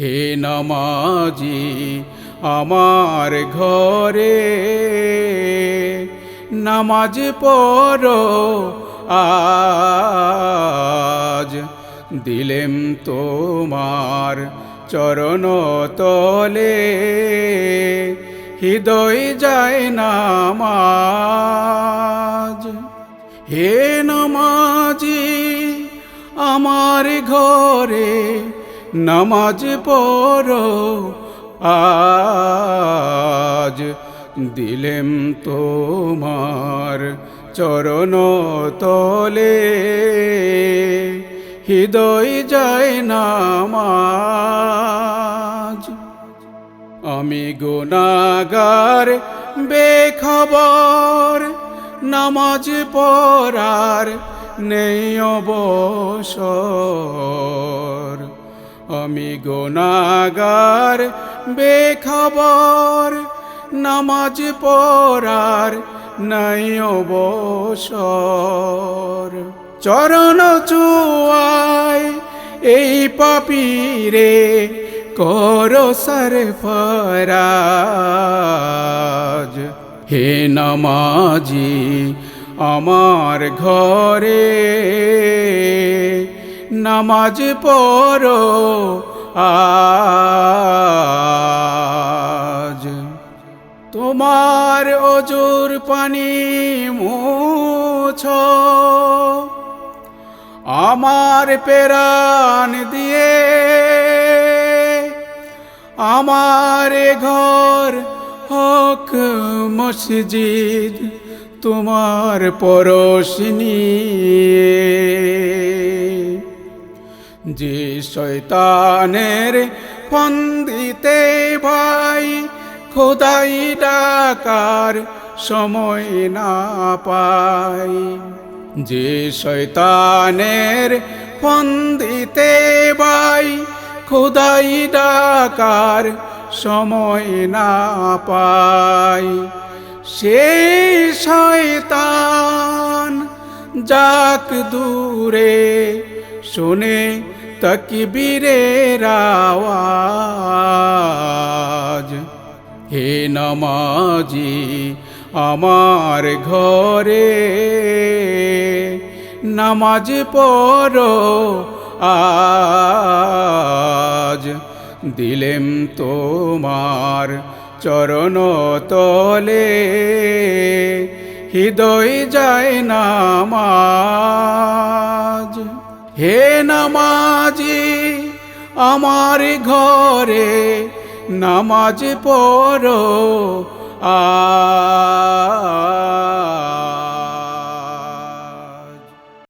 হে নামাজি আমার ঘরে। নামাজ পড়ো আজ। দিলেম তোমার চরণ তলে। হৃদয় যায় নামাজ। হে নামাজি আমার ঘরে। নামাজ পড়ো, আজ দিলেম তোমার চরণ তলে। হৃদয় যায় নামাজ। আমি গুনাগার বেখবর, নামাজ পড়ার নেই অবসর। আমি গুনাগার বেখবর, নামাজ পড়ার নাই অবসর। চরণ চুয়ায় এই পাপিরে করো সর ফরাজ হে নামাজি, আমার ঘরে নামাজ পড়ো, আজ। তোমার অজুর পানি মুছ। আমার পেরান দিয়ে, আমার ঘর হক মসজিদ তোমার পরশনি যে শয়তানের ফন্দিতে ভাই, খোদাই ডাকার সময় না পাই। যে শয়তানের ফন্দিতে ভাই, খোদাই ডাকার সময় না পাই। সেই শয়তান যাক দূরে শুনে তকবীরের আওয়াজ। হে নামাজি আমার ঘরে, নামাজ পড়ো আজ। দিলেম তোমার চরণ তলে, হৃদয় যায় না নামাজ। হে নামাজি আমার ঘরে নামাজ পড়ো। আ